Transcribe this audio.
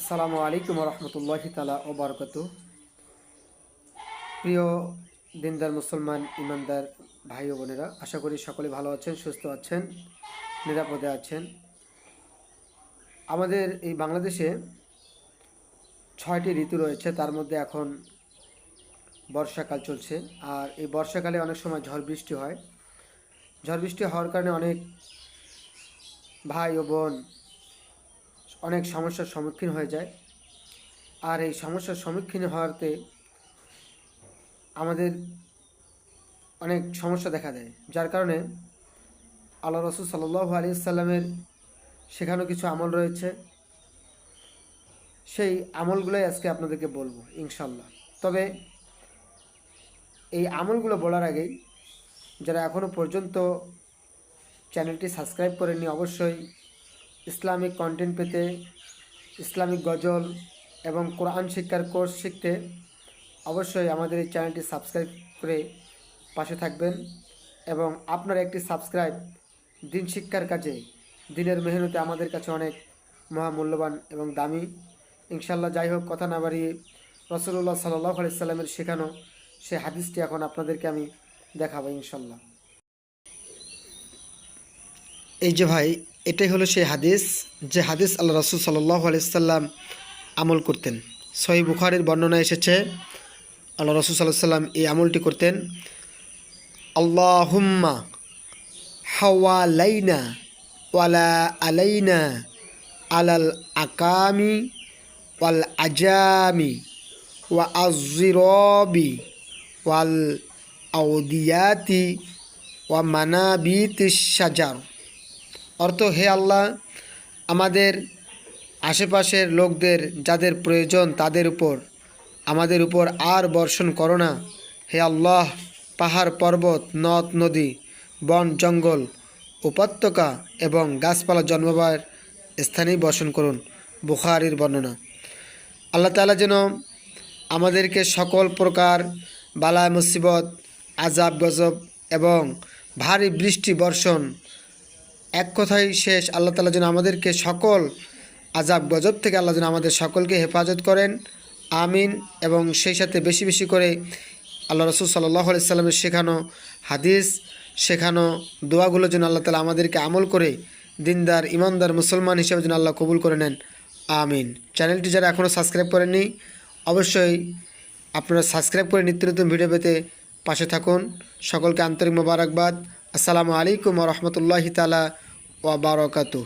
আসসালামু আলাইকুম রহমতুল্লাহ তালা ও বরকত প্রিয় দিনদার মুসলমান ইমানদার ভাই ও বোনেরা, আশা করি সকলে ভালো আছেন, সুস্থ আছেন, নিরাপদে আছেন। আমাদের এই বাংলাদেশে ছয়টি ঋতু রয়েছে, তার মধ্যে এখন বর্ষাকাল চলছে। আর এই বর্ষাকালে অনেক সময় ঝড় বৃষ্টি হয়। ঝড় বৃষ্টি হওয়ার কারণে অনেক ভাই ও বোন অনেক সমস্যার সম্মুখীন হয়ে যায়। আর এই সমস্যার সম্মুখীন হওয়াতে আমাদের অনেক সমস্যা দেখা দেয়। যার কারণে আল্লাহ রসুল সাল্লাহ আলী সাল্লামের শেখানো কিছু আমল রয়েছে। সেই আমলগুলোই আজকে আপনাদেরকে বলব ইনশাল্লাহ তবে এই আমলগুলো বলার আগেই যারা এখনও পর্যন্ত চ্যানেলটি সাবস্ক্রাইব করেননি, অবশ্যই ইসলামিক কন্টেন্ট পেতে, ইসলামিক গজল এবং কোরআন শিক্ষার কোর্স শিখতে অবশ্যই আমাদের এই চ্যানেলটি সাবস্ক্রাইব করে পাশে থাকবেন এবং আপনার একটি সাবস্ক্রাইব দিন শিক্ষার কাজে, দিনের মেহনতে আমাদের কাছে অনেক মহামূল্যবান এবং দামি। ইনশাল্লাহ যাই হোক, কথা না বাড়িয়ে রসুল্লাহ সাল্লাহ আলাইসাল্লামের শেখানো সে হাদিসটি এখন আপনাদেরকে আমি দেখাবো ইনশাল্লাহ এই যে ভাই এটাই হলো সেই হাদিস যে হাদিস আল্লাহ রসুল সাল্লাহ আলাইসাল্লাম আমল করতেন। সহি বুখারির বর্ণনা এসেছে, আল্লাহ রসুল সাল্লাহ সাল্লাম এই আমলটি করতেন, আল্লাহুম্মা হাওয়া লাইনা ওয়ালা আলাইনা আলাল আকামি ওয়াল আজামি ওয়া আজিরবি ওয়াল আউদিয়াতি ওয়া মানাবিতি সাজার অর্থ, হে আল্লাহ, আমাদের আশেপাশের লোকদের যাদের প্রয়োজন তাদের উপর, আমাদের উপর আর বর্ষণ করো না। হে আল্লাহ, পাহাড়, পর্বত, নদ, নদী, বন, জঙ্গল, উপত্যকা এবং গাছপালা জন্মবার স্থানেই বর্ষণ করুন, বুখারির বর্ণনা। আল্লাহ তালা যেন আমাদেরকে সকল প্রকার বালা, মুসিবত আজাব গজব এবং ভারী বৃষ্টি বর্ষণ এক কথাই শেষ, আল্লাহ তালা যেন আমাদেরকে সকল আজাব গজব থেকে আল্লাহ যেন আমাদের সকলকে হেফাজত করেন, আমিন। এবং সেই সাথে বেশি বেশি করে আল্লাহ রসুল সাল্লাহ সাল্লামের শেখানো হাদিস, শেখানো দোয়াগুলো যেন আল্লাহ তালা আমাদেরকে আমল করে দিনদার ইমানদার মুসলমান হিসেবে যেন আল্লাহ কবুল করে নেন, আমিন। চ্যানেলটি যারা এখনও সাবস্ক্রাইব করেননি, অবশ্যই আপনারা সাবস্ক্রাইব করে নিত্য নতুন ভিডিও পেতে পাশে থাকুন। সকলকে আন্তরিক মোবারকবাদ। আসসালামু আলাইকুম রহমতুল্লাহি তালা ওয়া বারকাতুহ।